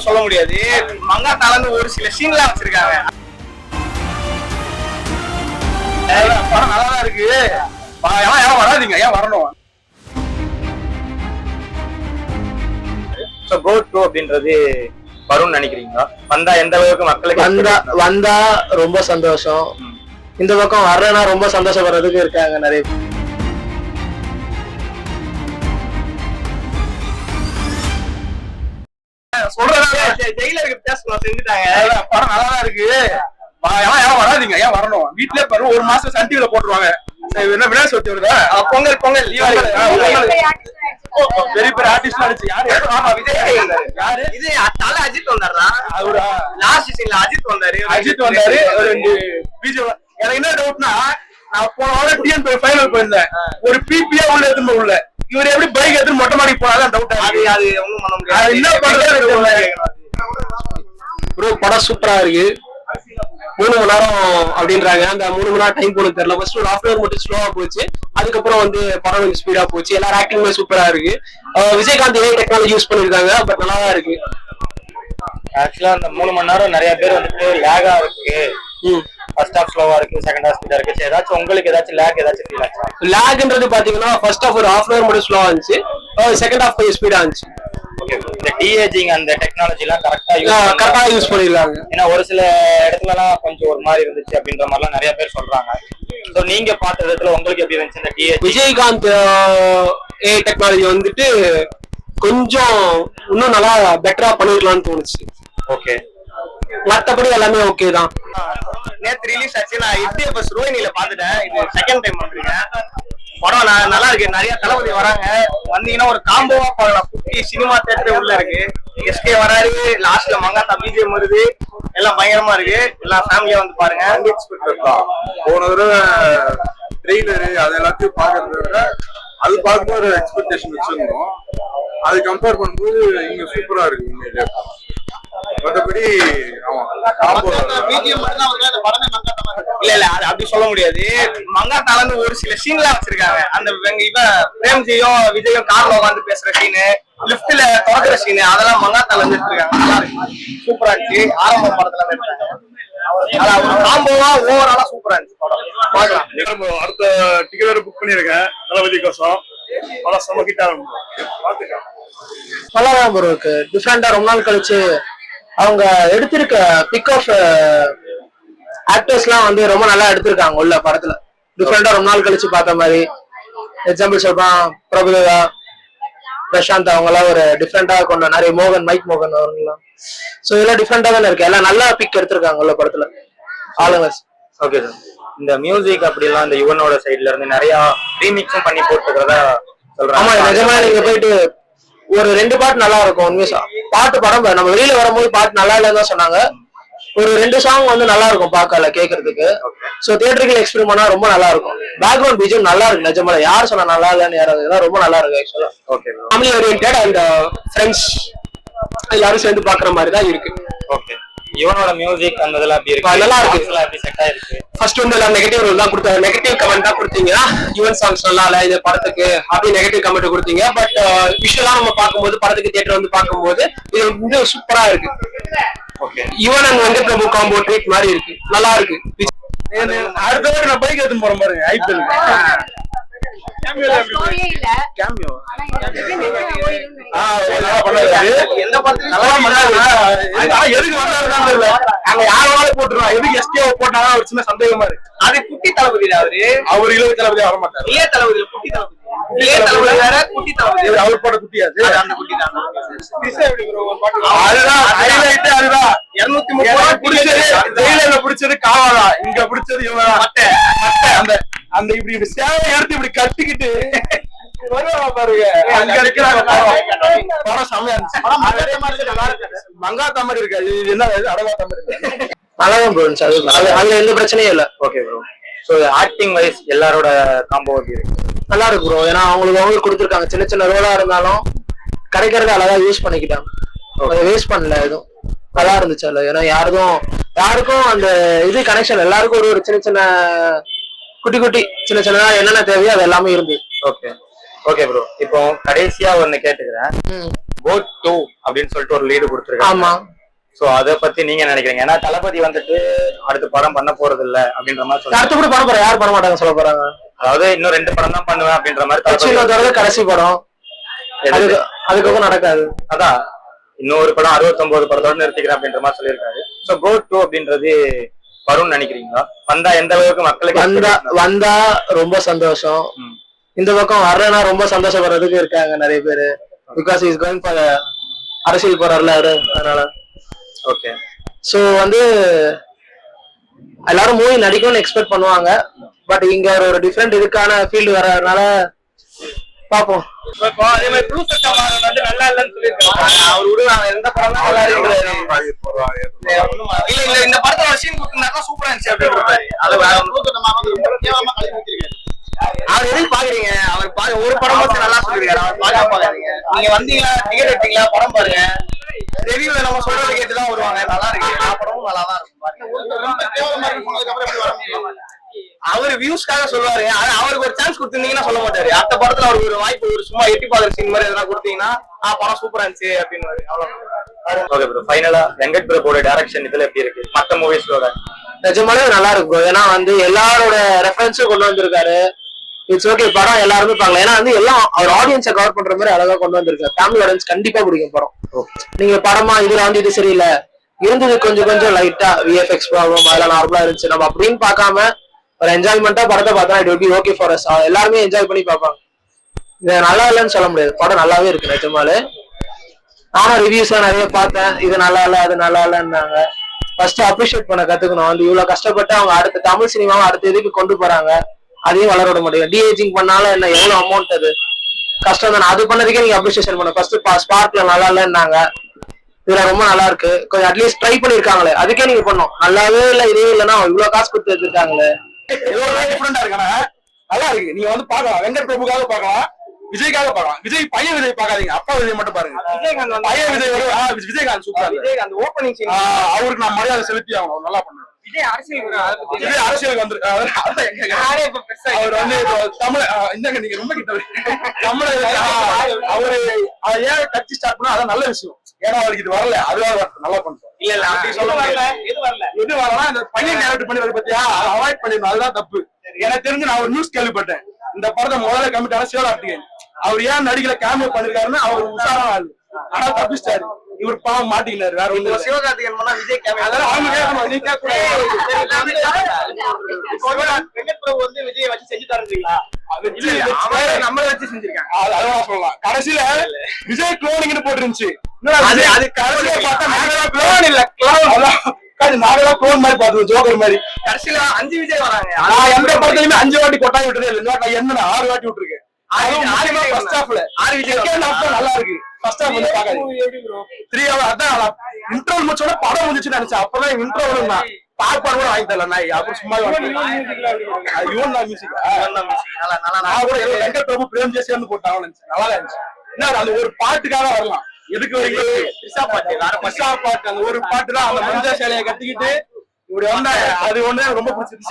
அப்படி சொல்ல முடியாது. மங்காத்தாலன்னு ஒரு சில சீன்லாம் வச்சிருக்காங்க. படம் நல்லா தான் இருக்கு ஏன் வராதீங்க. ஏன் வரணும்? கோ டூ அப்படின்றது வரும்னு நினைக்கிறீங்களா? வந்தா எந்த அளவுக்கு மக்களுக்கு வந்தா வந்தா ரொம்ப சந்தோஷம். இந்த பக்கம் வரலன்னா ரொம்ப சந்தோஷப்படுறதுக்கு இருக்காங்க நிறைய ஜெயிலருக்கு பேசணும் செஞ்சுட்டாங்க. படம் நல்லா தான் இருக்கு பா- ஏன் வராதீங்க ஏன் வரணும்? வீட்லயே பாரு ஒரு மாசம் சன் டிவில போட்டுருவாங்க. என்ன விநாயகர் சதுர்த்தி வருதா? பொங்கல் பொங்கல். பெரிய பெரிய ஆர்டிஸ்ட் அடிச்சு யாரு? ஆமா விஜய் வந்தாரு. யாரு? இது தல அஜித் வந்தாரா அவரா? லாஸ்ட் சீன்ல அஜித் வந்தாரு. அஜித் வந்தாரு. ஒரு ரெண்டு பிஜே எனக்கு என்ன டவுட்னா நான் போன வாரம் டிஎன் ஃபைனல் போயிருந்தேன். ஒரு பிபியா உள்ள எடுத்துட்டு உள்ள. இவர் எப்படி பைக் எடுத்து மொட்டை மாடி போனாதான் டவுட் அது அது ஒண்ணும் பண்ண முடியாது. என்ன பண்றது. ப்ரோ படம் சூப்பரா இருக்கு. மூணு மணி நேரம் அப்படின்றாங்க. அந்த மூணு மணி நேரம் டைம் போனது தெரியல. ஃபர்ஸ்ட் ஒரு ஹாஃப் அன் மட்டும் ஸ்லோவா போச்சு. அதுக்கப்புறம் வந்து படம் கொஞ்சம் ஸ்பீடா போச்சு. எல்லாரும் ஆக்டிங்குமே சூப்பரா இருக்கு. விஜயகாந்த் ஏஐ டெக்னாலஜி யூஸ் பண்ணிருக்காங்க பட் நல்லா தான் இருக்கு. ஆக்சுவலா அந்த மூணு மணி நேரம் நிறைய பேர் வந்துட்டு லேகா இருக்கு. ஃபர்ஸ்ட் ஹாஃப் ஸ்லோவா இருக்கு செகண்ட் ஹாஃப் ஸ்பீடா இருக்கு. ஏதாச்சும் உங்களுக்கு ஏதாச்சும் லேக் ஏதாச்சும் ஃபீல் ஆச்சா? லேக்ன்றது பாத்தீங்கன்னா ஃபர்ஸ்ட் ஹாஃப் ஒரு ஹாஃப் அன் மட்டும் ஸ்லோவா இருந்துச்சு. செகண்ட் ஹாஃப் கொஞ்சம் ஸ்பீடா இருந்துச்சு. ஓகே இந்த டிஏஜிங் அந்த டெக்னாலஜி எல்லாம் கரெக்டா கரெக்டா யூஸ் பண்ணிருக்காங்க. ஏன்னா ஒரு சில இடத்துலலாம் கொஞ்சம் ஒரு மாதிரி இருந்துச்சு அப்படின்ற மாதிரிலாம் நிறைய பேர் சொல்றாங்க. ஸோ நீங்க பார்த்த விதத்துல உங்களுக்கு எப்படி இருந்துச்சு இந்த டிஏஜி விஜயகாந்த் ஏ டெக்னாலஜி வந்துட்டு கொஞ்சம் இன்னும் நல்லா பெட்டரா பண்ணிருக்கலாம்னு தோணுச்சு. ஓகே மத்தபடி எல்லாமே ஓகே தான். நேத்து ரிலீஸ் ஆச்சு. நான் இந்திய பஸ் ரோஹினில பாத்துட்டேன் இது செகண்ட் டைம் வந்திருக்கேன் படம் நல்லா இருக்கு. நிறைய தளபதி வராங்க. வந்தீங்கன்னா ஒரு காம்போவா பார்க்கலாம். குட்டி சினிமா தேட்டர் உள்ள இருக்கு. எஸ்கே வராரு. லாஸ்ட்ல மங்காத்தா பிஜிஎம் வருது. எல்லாம் பயங்கரமா இருக்கு. எல்லாம் ஃபேமிலியா வந்து பாருங்க. போன தடவை ட்ரெய்லரு அது எல்லாத்தையும் பாக்குறத விட அது பார்க்கும்போது ஒரு எக்ஸ்பெக்டேஷன் வச்சிருந்தோம். அது கம்பேர் பண்ணும்போது இங்க சூப்பரா இருக்கு உண்மையிலே. மற்றபடி இல்ல இல்ல அது அப்படி சொல்ல முடியாது. மங்காத்தாலன்னு ஒரு சில சீன்லாம் வச்சிருக்காங்க. அந்த இவன் பிரேம்ஜியும் விஜயும் கார்ல உட்காந்து பேசுற சீனு லிப்ட்ல தொடக்கிற சீனு அதெல்லாம் மங்காத்தால இருந்து எடுத்திருக்காங்க சூப்பரா இருந்துச்சு. ஆரம்ப படத்துல இருந்து காம்போவா ஓவராலா சூப்பரா இருந்துச்சு அடுத்த டிக்கெட் புக் பண்ணிருக்கேன் தளபதி கோசம் படம் செம கிட்ட பாத்துக்கலாம் நல்லா தான் ப்ரோ இருக்கு. டிஃப்ரெண்டா ரொம்ப நாள் கழிச்சு அவங்க எடுத்திருக்க பிக் ஆஃப் ஆக்டர்ஸ்லாம் வந்து ரொம்ப நல்லா எடுத்திருக்காங்க உள்ள படத்துல. டிஃப்ரெண்டா ரொம்ப நாள் கழிச்சு பார்த்த மாதிரி. எக்ஸாம்பிள் சொல்றான் பிரபுதேவா பிரசாந்த் அவங்க எல்லாம் ஒரு டிஃப்ரெண்டா கொண்ட நிறைய மோகன் மைக் மோகன் அவங்கலாம் சோ இதெல்லாம் டிஃப்ரெண்டா தானே இருக்கு. எல்லாம் நல்லா பிக் எடுத்திருக்காங்க உள்ள படத்துல. ஆளுங்க ஓகே சார் இந்த மியூசிக் அப்படிலாம் இந்த யுவனோட சைடுல இருந்து நிறைய ரீமிக்ஸும் பண்ணி போட்டுக்கிறதா ஆமா சொல்றாங்க நிஜமா நீங்க போயிட்டு ஒரு ரெண்டு பாட்டு நல்லா இருக்கும் உண்மையா பாட்டு படம் நம்ம வெளியில வரும்போது பாட்டு நல்லா இல்லைன்னு தான் சொன்னாங்க. ஒரு ரெண்டு சாங் வந்து நல்லா இருக்கும் பார்க்கல கேக்குறதுக்கு. சோ தியேட்டருக்கு எக்ஸ்பீரியன் பண்ணா ரொம்ப நல்லா இருக்கும் பேக்ரவுண்ட் பிஜிஎம் நல்லா இருக்கு நிஜமா யார் சொன்னா நல்லா இல்லைன்னு யாராவது ரொம்ப நல்லா இருக்கு ஆக்சுவலா okay family orient and friends எல்லாரும் சேர்ந்து பாக்குற மாதிரி தான் இருக்கு. ஓகே யுவனோட மியூசிக் அந்த இதெல்லாம் எப்படி இருக்கு. நல்லா இருக்கு. செட் ஆயிருக்கு? ஃபர்ஸ்ட் வந்து எல்லாம் நெகட்டிவ் ரோல் தான் கொடுத்தாங்க நெகட்டிவ் கமெண்ட் தான் கொடுத்தீங்கன்னா யுவன் சாங்ஸ் நல்லா இல்ல இந்த படத்துக்கு. அப்படி நெகட்டிவ் கமெண்ட் கொடுத்தீங்க. பட் விஷுவலா நம்ம பார்க்கும்போது படத்துக்கு தியேட்டர் வந்து பார்க்கும்போது இது வந்து சூப்பரா இருக்கு. Okay Yuvan and Venkat Prabhu combo treat மாதிரி இருக்கு. நல்லா இருக்கு. அடுத்த நான் பைக் எடுத்து போறேன் பாருங்க ஐபிஎல். எந்த படத்துல நல்லா பண்ணாரு. எதுக்கு வந்தாருன்னு தெரியல. அங்க யாராவது போட்டுருவான். எதுக்கு வை போட்டாங்க ஒரு சின்ன சந்தேகமா இருக்கு. அது குட்டி தளபதி அவரு. அவர் இளவு தளபதி வர மாட்டாரு. இளைய தளபதி குட்டி தளபதி. இளைய தளபதி. வேற குட்டி தளபதி. இவர் அவர் போட்ட குட்டியா அது? அது அந்த குட்டி தான். அதுதான் highlight ஏ அதுதான். இருநூத்தி எனக்கு முப்பது பிடிச்சது, ஜெயிலர்ல பிடிச்சது காவாலா. இங்க பிடிச்சது இவன்தான். மட்டை. அந்த அந்த இப்படி இப்படி சேவை எடுத்து இப்படி கட்டிக்கிட்டு மாதிரி இருக்காது. இது என்ன மாதிரி இருக்கு நல்லா தான் ப்ரோ இருந்துச்சு அது அது- அதுல எந்த பிரச்சனையும் இல்ல. Okay bro so acting wise எல்லாரோட காம்போ எப்படி இருக்கு. நல்லா இருக்கு ப்ரோ ஏன்னா அவங்களுக்கு அவங்களுக்கு கொடுத்துருக்காங்க. சின்ன சின்ன ரோலா இருந்தாலும் கிடைக்கிறத அழகா யூஸ் பண்ணிக்கிட்டாங்க. அதை வேஸ்ட் பண்ணல எதுவும். நல்லா இருந்துச்சு அதுல. ஏன்னா யாருக்கும் யாருக்கும் அந்த இது கனெக்ஷன் எல்லாருக்கும் ஒரு ஒரு சின்ன சின்ன குட்டி குட்டி சின்ன சின்ன என்னென்ன தேவையோ அது எல்லாமே இருந்து ஓகே ஓகே ப்ரோ இப்போ கடைசியா ஒன்னு கேட்டுக்கிறேன். கோட் டூ அப்படின்னு சொல்லிட்டு ஒரு லீடு கொடுத்துருக்காங்க. ஆமா. சோ அத பத்தி நீங்க நினைக்கிறீங்க? ஏன்னா தளபதி வந்துட்டு அடுத்த படம் பண்ண போறது இல்ல அப்படின்ற மாதிரி அடுத்து கூட பண்ண போறேன் யார் பண்ண மாட்டாங்க சொல்ல போறாங்க? அதாவது இன்னும் ரெண்டு படம் தான் பண்ணுவேன் அப்படின்ற மாதிரி கடைசி படம். அதுக்கப்புறம் நடக்காது. அதான். இன்னொரு படம் அறுபத்தொன்பது படத்தோட நிறுத்திக்கிறேன் அப்படின்ற மாதிரி சொல்லியிருக்காரு. சோ கோட் டூ அப்படின்றது வரும்னு நினைக்கிறீங்களா? வந்தா எந்த அளவுக்கு மக்களுக்கு வந்தா வந்தா ரொம்ப சந்தோஷம். இந்த பக்கம் வரலன்னா ரொம்ப சந்தோஷப்படுறதுக்கு இருக்காங்க நிறைய பேரு. பிகாஸ் இஸ் கோயிங் ஃபார் அரசியல் போறாருல அவரு. அதனால ஓகே சோ வந்து எல்லாரும் மூவி நடிக்கும்னு எக்ஸ்பெக்ட் பண்ணுவாங்க. பட் இங்க ஒரு டிஃப்ரெண்ட் இதுக்கான ஃபீல்டு வர்றதுனால பாப்போம் அதே மாதிரி ப்ளூ சட்டை வந்து நல்லா இல்லைன்னு சொல்லியிருக்காங்க. அவர் விடுவாங்க எந்த படம் தான் நல்லா இருக்கு இல்ல இல்ல இந்த படத்துல ஒரு சீன் கொடுத்திருந்தாக்கா சூப்பரா இருந்துச்சு அப்படின்னு அது வேற ஒண்ணும் அவர் எதுக்கு பாக்குறீங்க? அவர் பாக்க ஒரு படம் மட்டும் நல்லா சொல்லிருக்காரு அவர் பார்க்க பாக்காதீங்க. நீங்க வந்தீங்களா? டிக்கெட் எடுத்தீங்களா? படம் பாருங்க. ரிவ்யூல நம்ம சொல்றதை கேட்டு தான் வருவாங்க. நல்லா இருக்கு எல்லா படமும் நல்லா தான் இருக்கும் அவர் வியூஸ்க்காக சொல்லுவாரு. ஆனா அவருக்கு ஒரு சான்ஸ் கொடுத்திருந்தீங்கன்னா சொல்ல மாட்டாரு. அடுத்த படத்துல அவருக்கு ஒரு வாய்ப்பு ஒரு சும்மா எட்டி பாக்குற சீன் மாதிரி எதனா கொடுத்தீங்கன்னா ஆ படம் சூப்பரா இருந்துச்சு அப்படின்னு அவ்வளவு ஓகே ப்ரோ ஃபைனலா வெங்கட் பிரபுவோட டைரக்ஷன் இதுல எப்படி இருக்கு? மத்த மூவிஸோட நிஜமாலே நல்லா இருக்கும். ஏன்னா வந்து எல்லாரோட ரெஃபரன்ஸும் கொண்டு வந்திருக்காரு. இட்ஸ் ஓகே படம் எல்லாருமே பார்க்கலாம். ஏன்னா வந்து எல்லாம் அவர் ஆடியன்ஸை கவர் பண்ற மாதிரி அழகா கொண்டு வந்திருக்காரு. ஃபேமிலி ஆடியன்ஸ் கண்டிப்பா பிடிக்கும் படம் நீங்க படமா இதுல வந்து இது சரியில்லை. இருந்தது கொஞ்சம் கொஞ்சம் லைட்டா விஎஃப்எக்ஸ் ப்ராப்ளம் அதெல்லாம் நார்மலா இருந்துச்சு. நம்ம அப்படின்னு பார்க்காம ஒரு என்ஜாய்மெண்டா படத்தை பார்த்தா it be okay for us எல்லாருமே என்ஜாய் பண்ணி பார்ப்பாங்க. இது நல்லா இல்லைன்னு சொல்ல முடியாது. படம் நல்லாவே இருக்கு நிஜமாலே. நானும் ரிவ்யூஸ் நிறைய பார்த்தேன். இது நல்லா இல்ல அது நல்லா இல்லைன்னாங்க. ஃபர்ஸ்ட் அப்ரிஷியேட் பண்ண கத்துக்கணும். வந்து இவ்வளவு கஷ்டப்பட்டு அவங்க அடுத்த தமிழ் சினிமாவை அடுத்த இதுக்கு கொண்டு போறாங்க. அதையும் வளர விட மாட்டேங்க டிஏஜிங் பண்ணாலும் என்ன எவ்வளவு அமௌண்ட் அது? கஷ்டம் தானே. அது பண்ணதுக்கே நீங்க அப்ரிசியேஷன் பண்ண ஃபர்ஸ்ட் ஸ்பார்க்ல நல்லா இல்லைன்னாங்க. இதுல ரொம்ப நல்லா இருக்கு. கொஞ்சம் அட்லீஸ்ட் ட்ரை பண்ணிருக்காங்களே. அதுக்கே நீங்க பண்ணோம் நல்லாவே இல்ல இதே இல்லைன்னா இவ்வளவு காசு கொடுத்து ஒரு டிஃபரெண்டா இருக்கானே நல்லா இருக்கு. நீங்க வந்து பார்க்கலாம். வெங்கட் பிரபுக்காக பார்க்கலாம். விஜய்க்காக பார்க்கலாம். விஜய் பையன் விஜய் பார்க்காதீங்க. அப்பா விஜய் மட்டும் பாருங்க. விஜயகாந்த் பையன் விஜய் விஜயகாந்த் சூப்பரா விஜயகாந்த் ஓப்பனிங் அவருக்கு நான் மரியாதை செலுத்தி ஆகணும். நல்லா பண்ணுவார் விஜய் அரசியல் அதை பத்தி விஜய் அரசியலுக்கு வந்து அவர் அதான் எங்க யாரே இப்ப பெருசா அவர் வந்து இப்போ தமிழ் ஆ, இந்தாங்க நீங்க ரொம்ப கிட்ட வரீங்க. தமிழ் ஆ, அவரு அவர் ஏன் கட்சி ஸ்டார்ட் பண்ணா அதான் நல்ல விஷயம். ஏன்னா அவருக்கு இது வரல. அதுவாக நல்லா இல்ல இல்ல அப்படி சொல்ல வரல எது வரல. எது வரலாம் இந்த பையன் பண்ணி வர பத்தியா? அவாய்ட் பண்ணிடணும். அதுதான் தப்பு. எனக்கு தெரிஞ்சு நான் ஒரு நியூஸ் கேள்விப்பட்டேன். இந்த படத்தை முதல்ல கமிட் ஆன சிவகார்த்திகேயன்? அவர் ஏன் நடிகல கேமியோ பண்ணிருக்காருன்னு அவர் உஷாரான ஆளு. ஆனா தப்பிச்சிட்டாரு. இவர் பாவம் மாட்டிக்கினாரு வேற ஒண்ணு. சிவகார்த்திகேயன் பண்ணா விஜய் கேட்கணும் நீ கேட்க வெங்கட் பிரபு வந்து விஜய் வச்சு செஞ்சு தரீங்களா நம்மள வச்சு செஞ்சிருக்காங்க. சொல்லலாம். கடைசியில விஜய் குளோனிங்னு போட்டுருந்துச்சு. அது அது கடைசியில பார்த்தா clone இல்ல காது நாங்களா குளோன் மாதிரி பார்த்தோம் ஜோக்கர் மாதிரி. கடைசியில அஞ்சு விஜய் வராங்க. நான் எந்த படத்துலயுமே அஞ்சு வாட்டி கொட்டாய் விட்டதே இல்லை. நான் என்ன ஆறு வாட்டி விட்டுருக்கேன். அதுவும் ஆறு விஜய் நல்லா இருக்கு. ஃபர்ஸ்ட் ஹாஃப் வந்து பாக்காது த்ரீ ஹவர் அதான் இன்ட்ரோல் முடிச்சோட படம் முடிச்சுன்னு நினைச்சேன். அப்பதான் இன்ட்ரோல் தான் பாப்பாடு கூட வாங்கி தரல. நாய் அப்புறம் சும்மா யுவன் தான் மியூசிக் நல்லா நல்லா நான் கூட ஏதோ வெங்கட் பிரபு பிரேம் சேர்ந்து போட்டாங்க நினைச்சேன். நல்லா இருந்துச்சு. என்ன அது ஒரு பாட்டுக்காக வரலாம். எதுக்கு வரைக்கும் திரிஷா பாட்டு வேற பஸ்ஸா பாட்டு அந்த ஒரு பாட்டு தான் அந்த மஞ்சள் சேலையை கட்டிக்கிட்டு இப்படி வந்தாங்க. அது ஒண்ணு ரொம்ப பிடிச்சிருந்துச்சு.